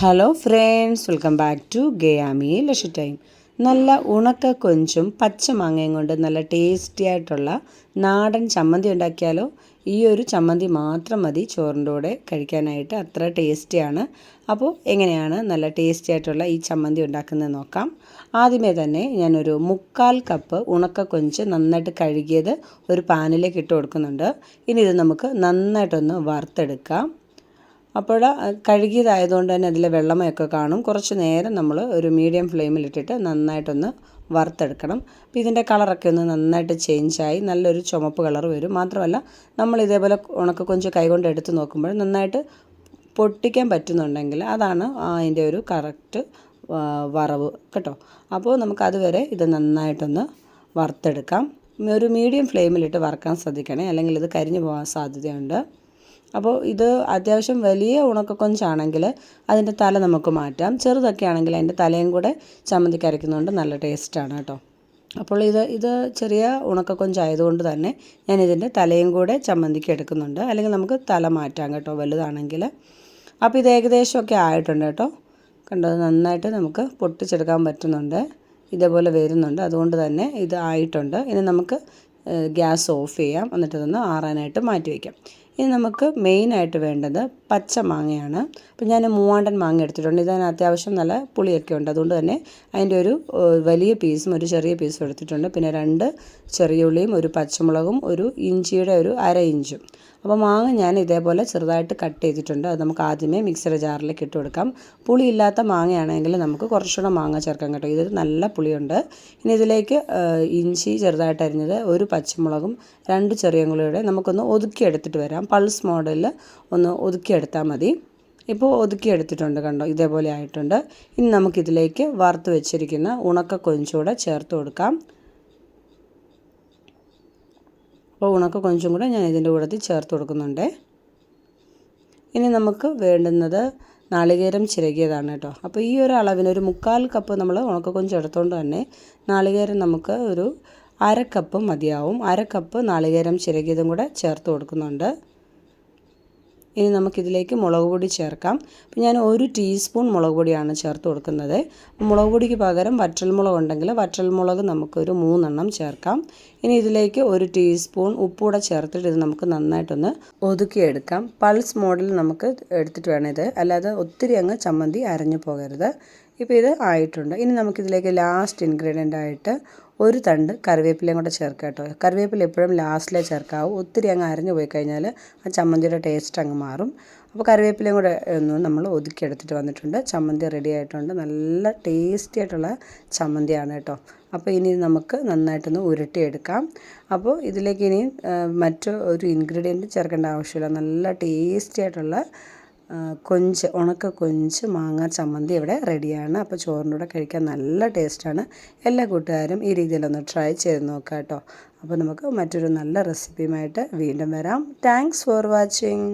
Hello friends welcome back to ഗയാമി ലഷു time നല്ല ഉണക്ക കൊഞ്ചും പച്ച മാങ്ങയും കൊണ്ട് നല്ല ടേസ്റ്റി ആയിട്ടുള്ള നാടൻ ചമ്മന്തി ഉണ്ടാക്കിയാലോ? ഈ ഒരു ചമ്മന്തി മാത്രം മതി ചോറിന്റെ കൂടെ കഴിക്കാനായിട്ട്. അത്ര ടേസ്റ്റിയാണ് അപ്പോൾ എങ്ങനെയാണ് നല്ല ടേസ്റ്റി ആയിട്ടുള്ള ഈ ചമ്മന്തി ഉണ്ടാക്കുന്നത് നോക്കാം. ആദ്യമേ തന്നെ ഞാനൊരു മുക്കാൽ കപ്പ് ഉണക്ക കൊഞ്ച് നന്നായിട്ട് കഴുകിയത് ഒരു പാനിലേക്ക് ഇട്ട് കൊടുക്കുന്നുണ്ട്. ഇനി ഇത് നമുക്ക് നന്നായിട്ടൊന്ന് വറുത്തെടുക്കാം. അപ്പോൾ കഴുകിയതായതുകൊണ്ട് തന്നെ അതിലെ വെള്ളമൊക്കെ കാണും. കുറച്ച് നേരം നമ്മൾ ഒരു മീഡിയം ഫ്ലെയിമിലിട്ടിട്ട് നന്നായിട്ടൊന്ന് വറുത്തെടുക്കണം. അപ്പോൾ ഇതിന്റെ കളറൊക്കെ ഒന്ന് നന്നായിട്ട് ചേഞ്ചായി നല്ലൊരു ചുമപ്പ് കളർ വരും. മാത്രമല്ല നമ്മൾ ഇതേപോലെ ഉണക്ക കൊഞ്ച് കൈകൊണ്ട് എടുത്ത് നോക്കുമ്പോൾ നന്നായിട്ട് പൊട്ടിക്കാൻ പറ്റുന്നുണ്ടെങ്കിൽ അതാണ് അതിന്റെ ഒരു കറക്റ്റ് വറവ്. കേട്ടോ? അപ്പോൾ നമുക്ക് അതുവരെ ഇത് നന്നായിട്ടൊന്ന് വറുത്തെടുക്കാം. ഒരു മീഡിയം ഫ്ലെയിമിലിട്ട് വറുക്കാൻ ശ്രദ്ധിക്കണേ. അല്ലെങ്കിൽ ഇത് കരിഞ്ഞു പോകാൻ സാധ്യതയുണ്ട്. അപ്പോൾ ഇത് അത്യാവശ്യം വലിയ ഉണക്കക്കൊഞ്ചാണെങ്കിൽ അതിന്റെ തല നമുക്ക് മാറ്റാം. ചെറുതൊക്കെ ആണെങ്കിൽ അതിന്റെ തലയും കൂടെ ചമ്മന്തിക്ക് അരയ്ക്കുന്നതുകൊണ്ട് നല്ല ടേസ്റ്റാണ് കേട്ടോ. അപ്പോൾ ഇത് ഇത് ചെറിയ ഉണക്കക്കൊഞ്ചായതുകൊണ്ട് തന്നെ ഞാൻ ഇതിന്റെ തലയും കൂടെ ചമ്മന്തിക്ക് എടുക്കുന്നുണ്ട്. അല്ലെങ്കിൽ നമുക്ക് തല മാറ്റാം കേട്ടോ വലുതാണെങ്കിൽ. അപ്പോൾ ഇത് ഏകദേശമൊക്കെ ആയിട്ടുണ്ട് കേട്ടോ. കണ്ടത് നന്നായിട്ട് നമുക്ക് പൊട്ടിച്ചെടുക്കാൻ പറ്റുന്നുണ്ട്. ഇതേപോലെ വരുന്നുണ്ട്. അതുകൊണ്ട് തന്നെ ഇത് ആയിട്ടുണ്ട്. ഇനി നമുക്ക് ഗ്യാസ് ഓഫ് ചെയ്യാം. എന്നിട്ട് ഇതൊന്ന് ആറാനായിട്ട് മാറ്റി വയ്ക്കാം. ഇനി നമുക്ക് മെയിനായിട്ട് വേണ്ടത് പച്ച മാങ്ങയാണ്. അപ്പോൾ ഞാൻ മൂവാണ്ടൻ മാങ്ങ എടുത്തിട്ടുണ്ട്. ഇതിന് അത്യാവശ്യം നല്ല പുളിയൊക്കെ ഉണ്ട്. അതുകൊണ്ട് തന്നെ അതിന്റെ ഒരു വലിയ പീസും ഒരു ചെറിയ പീസും എടുത്തിട്ടുണ്ട്. പിന്നെ രണ്ട് ചെറിയ ഉള്ളിയും ഒരു പച്ചമുളകും ഒരു ഇഞ്ചിയുടെ ഒരു അര ഇഞ്ചും. അപ്പോൾ മാങ്ങ ഞാൻ ഇതേപോലെ ചെറുതായിട്ട് കട്ട് ചെയ്തിട്ടുണ്ട്. അത് നമുക്ക് ആദ്യമേ മിക്സിയുടെ ജാറിലേക്ക് ഇട്ട് കൊടുക്കാം. പുളി ഇല്ലാത്ത മാങ്ങയാണെങ്കിൽ നമുക്ക് കുറച്ചുകൂടെ മാങ്ങ ചേർക്കാം കേട്ടോ. ഇതൊരു നല്ല പുളിയുണ്ട്. ഇനി ഇതിലേക്ക് ഇഞ്ചി ചെറുതായിട്ട് അരിഞ്ഞത് ഒരു പച്ചമുളകും രണ്ട് ചെറിയ ഉള്ളിയുടെ നമുക്കൊന്ന് ഒതുക്കി എടുത്തിട്ട് വരാം. പൾസ് മോഡലിൽ ഒന്ന് ഒതുക്കിയെടുത്താൽ മതി. ഇപ്പോൾ ഒതുക്കിയെടുത്തിട്ടുണ്ട് കണ്ടോ? ഇതേപോലെ ആയിട്ടുണ്ട്. ഇനി നമുക്കിതിലേക്ക് വറുത്ത് വെച്ചിരിക്കുന്ന ഉണക്ക കൊഞ്ചൂടെ ചേർത്ത് കൊടുക്കാം. അപ്പോൾ ഉണക്ക കൊഞ്ചും കൂടെ ഞാൻ ഇതിന്റെ കൂടത്തിൽ ചേർത്ത് കൊടുക്കുന്നുണ്ട്. ഇനി നമുക്ക് വേണ്ടുന്നത് നാളികേരം ചിരകിയതാണ് കേട്ടോ. അപ്പോൾ ഈ ഒരു അളവിന് ഒരു മുക്കാൽ കപ്പ് നമ്മൾ ഉണക്ക കൊഞ്ച് എടുത്തുകൊണ്ട് തന്നെ നാളികേരം നമുക്ക് ഒരു അര കപ്പ് മതിയാവും. അര കപ്പ് നാളികേരം ചിരകിയതും കൂടെ ചേർത്ത് കൊടുക്കുന്നുണ്ട്. ഇനി നമുക്കിതിലേക്ക് മുളക് പൊടി ചേർക്കാം. അപ്പോൾ ഞാൻ ഒരു ടീസ്പൂൺ മുളക് പൊടിയാണ് ചേർത്ത് കൊടുക്കുന്നത്. മുളക് പൊടിക്ക് പകരം വറ്റൽമുളക് ഉണ്ടെങ്കിൽ വറ്റൽമുളക് നമുക്കൊരു മൂന്നെണ്ണം ചേർക്കാം. ഇനി ഇതിലേക്ക് ഒരു ടീസ്പൂൺ ഉപ്പൂടെ ചേർത്തിട്ട് ഇത് നമുക്ക് നന്നായിട്ടൊന്ന് ഒതുക്കിയെടുക്കാം. പൾസ് മോഡൽ നമുക്ക് എടുത്തിട്ട് വേണം ഇത്. അല്ലാതെ ഒത്തിരി അങ്ങ് ചമ്മന്തി അരഞ്ഞു പോകരുത്. ഇപ്പോൾ ഇത് ആയിട്ടുണ്ട്. ഇനി നമുക്കിതിലേക്ക് ലാസ്റ്റ് ഇൻഗ്രീഡിയന്റ് ആയിട്ട് ഒരു തണ്ട് കറിവേപ്പിലയും കൂടെ ചേർക്കുക കേട്ടോ. കറിവേപ്പില എപ്പോഴും ലാസ്റ്റിലേ ചേർക്കാവൂ. ഒത്തിരി അങ്ങ് അരഞ്ഞു പോയി കഴിഞ്ഞാൽ ആ ചമ്മന്തിയുടെ ടേസ്റ്റ് അങ്ങ് മാറും. അപ്പോൾ കറിവേപ്പിലയും കൂടെ ഒന്ന് നമ്മൾ ഒതുക്കിയെടുത്തിട്ട് വന്നിട്ടുണ്ട്. ചമ്മന്തി റെഡി ആയിട്ടുണ്ട്. നല്ല ടേസ്റ്റി ആയിട്ടുള്ള ചമ്മന്തിയാണ് കേട്ടോ. അപ്പോൾ ഇനി നമുക്ക് നന്നായിട്ടൊന്ന് ഉരുട്ടിയെടുക്കാം. അപ്പോൾ ഇതിലേക്ക് ഇനി മറ്റു ഒരു ഇൻഗ്രീഡിയന്റ് ചേർക്കേണ്ട ആവശ്യമില്ല. നല്ല ടേസ്റ്റി ആയിട്ടുള്ള കൊഞ്ച് ഉണക്ക കൊഞ്ച് മാങ്ങ ചമ്മന്തി ഇവിടെ റെഡിയാണ് അപ്പോൾ ചോറിന്റെ കൂടെ കഴിക്കാൻ നല്ല ടേസ്റ്റാണ് എല്ലാ കൂട്ടുകാരും ഈ രീതിയിലൊന്ന് ട്രൈ ചെയ്ത് നോക്കാം കേട്ടോ. അപ്പോൾ നമുക്ക് മറ്റൊരു നല്ല റെസിപ്പിയുമായിട്ട് വീണ്ടും വരാം. Thanks for watching